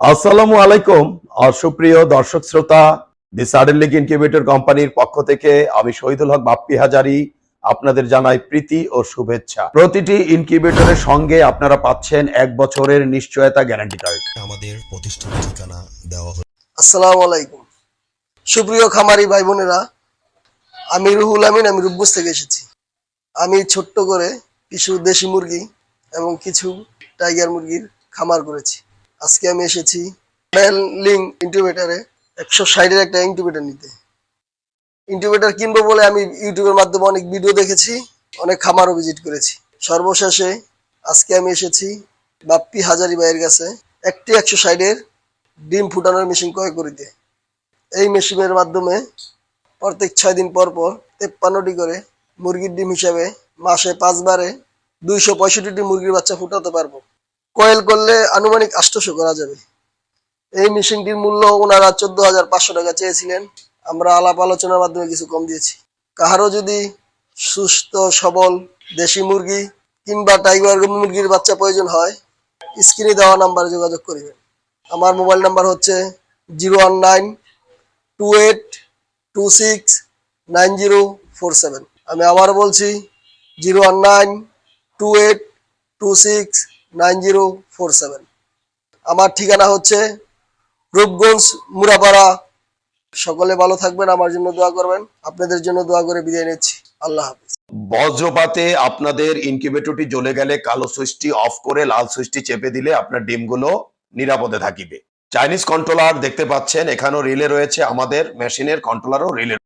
আসসালামু আলাইকুম আর সুপ্রিয় দর্শক শ্রোতা দি সাডেন লিগ ইনকিউবেটর কোম্পানির পক্ষ থেকে আমি শহীদুল হক বাপ্পি হাজারি আপনাদের জানাই প্রীতি ও শুভেচ্ছা। প্রতিটি ইনকিউবেটরের সঙ্গে আপনারা পাচ্ছেন এক বছরের নিশ্চয়তা গ্যারান্টি কার্ড আমাদের প্রতিষ্ঠান ঠিকানা দেওয়া হলো আসসালামু আলাইকুম। সুপ্রিয় খামারি ভাই বোনেরা আমি রুহুল আমিন আমি রূপগঞ্জ থেকে এসেছি। আমি ছোট্ট করে কিছু দেশি মুরগি এবং কিছু টাইগার মুরগির খামার করেছি। আজকে আমি এসেছি লিং ইনকিউবেটারে একশো ষাটের একটা ইনকিউবেটার নিতে। ইনকিউবেটার কিনবো বলে আমি ইউটিউবের মাধ্যমে অনেক ভিডিও দেখেছি, অনেক খামারও ভিজিট করেছি। সর্বশেষে আজকে আমি এসেছি বাপ্পি হাজারি ভাইয়ের কাছে, একটি একশো ষাটের ডিম ফুটানোর মেশিন ক্রয় করিতে। এই মেশিনের মাধ্যমে প্রত্যেক ছয় দিন পর পর তেপ্পান্নটি করে মুরগির ডিম হিসাবে মাসে পাঁচবারে দুইশো পঁয়ষট্টিটি মুরগির বাচ্চা ফুটাতে পারব। কয়েল করলে আনুমানিক আষ্টশো করা যাবে। এই মেশিনটির মূল্য ওনারা চোদ্দ হাজার পাঁচশো টাকা চেয়েছিলেন। আমরা আলাপ আলোচনার মাধ্যমে কিছু কম দিয়েছি। কাহারও যদি সুস্থ, সবল দেশি মুরগি কিংবা টাইগার মুরগির বাচ্চা প্রয়োজন হয়, স্ক্রিনে দেওয়া নাম্বারে যোগাযোগ করিবেন। আমার মোবাইল নাম্বার হচ্ছে zero one nine two eight two six nine zero four seven. আমি আবার বলছি, zero one nine two eight two six nine zero four seven. আমার ঠিকানা হচ্ছে রূপগঞ্জ, মুরাপাড়া। সকলে ভালো থাকবেন, আমার জন্য দোয়া করবেন। আপনাদের জন্য দোয়া করে বিদায় নিচ্ছি। আল্লাহ হাফিজ। বজ্রপাতে আপনাদের ইনকিউবেটরটি জ্বলে গেলে কালো সুইচটি অফ করে লাল সুইচটি চেপে দিলে আপনার ডিমগুলো নিরাপদে থাকিবে। চাইনিজ কন্ট্রোলার দেখতে পাচ্ছেন, এখানেও রিলে রয়েছে আমাদের মেশিনের কন্ট্রোলারও রিলে